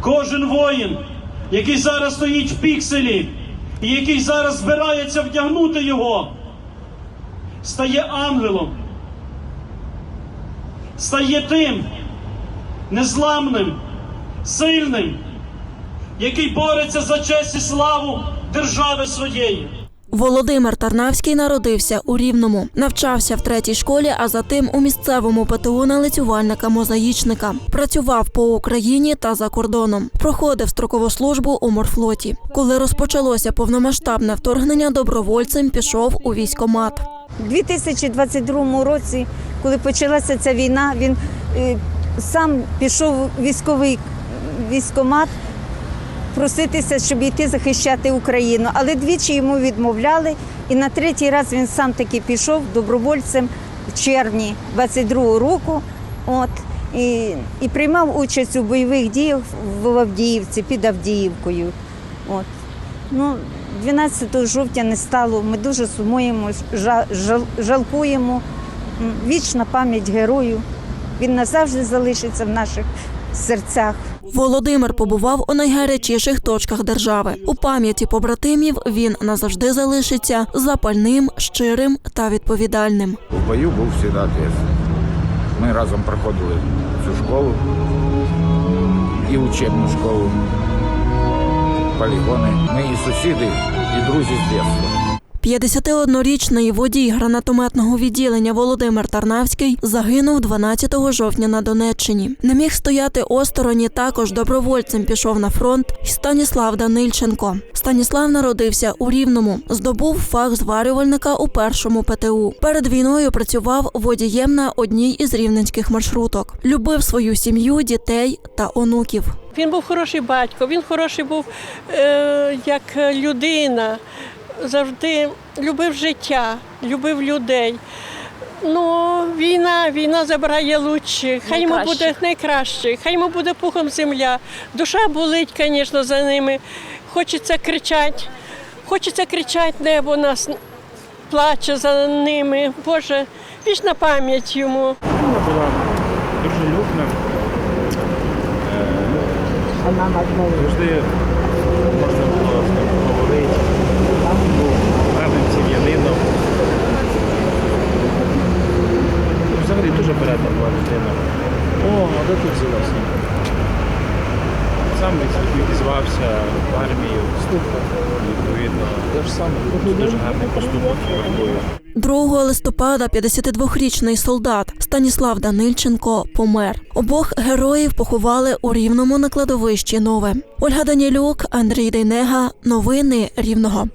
Кожен воїн, який зараз стоїть в пікселі, і який зараз збирається вдягнути його, стає ангелом, стає тим незламним, сильним, який бореться за честь і славу держави своєї. Володимир Тарнавський народився у Рівному, навчався в третій школі, а затим у місцевому ПТУ налицювальника-мозаїчника. Працював по Україні та за кордоном. Проходив строкову службу у морфлоті. Коли розпочалося повномасштабне вторгнення, добровольцем пішов у військомат. У 2022 році, коли почалася ця війна, він е, сам пішов у військовий військомат проситися, щоб йти захищати Україну. Але двічі йому відмовляли, і на третій раз він сам таки пішов добровольцем в червні 22-го року. От, і, і приймав участь у бойових діях в Авдіївці під Авдіївкою. От. Ну, 12 жовтня не стало. Ми дуже сумуємо, жа- жалкуємо. Вічна пам'ять герою. Він назавжди залишиться в наших серцях. Володимир побував у найгарячіших точках держави. У пам'яті побратимів він назавжди залишиться запальним, щирим та відповідальним. В бою був завжди ответственний. Ми разом проходили цю школу і учебну школу, полігони. Ми і сусіди, і друзі з дитинства. 51-річний водій гранатометного відділення Володимир Тарнавський загинув 12 жовтня на Донеччині. Не міг стояти осторонь, також добровольцем пішов на фронт Станіслав Данильченко. Станіслав народився у Рівному, здобув фах зварювальника у першому ПТУ. Перед війною працював водієм на одній із рівненських маршруток. Любив свою сім'ю, дітей та онуків. Він був хороший батько, він хороший був е, як людина, завжди любив життя, любив людей. Ну, війна, війна забирає лучших, хай йому буде найкраще, хай йому буде пухом земля. Душа болить, звісно, за ними. Хочеться кричати, хочеться кричати, небо нас плаче за ними. Боже, вічна пам'ять йому. Вона була дружелюбна. Е, Завжди можна було з ним поговорити. Сім'янином. Ну, Взагалі дуже порядна була людина. О, а де тут взялася? Сам від- відізвався в армію. Відповідно, те ж саме. Дуже гарний поступок вартує. 2 листопада 52-річний солдат Станіслав Данильченко помер. Обох героїв поховали у Рівному на кладовищі Нове. Ольга Данілюк, Андрій Дейнега. Новини Рівного.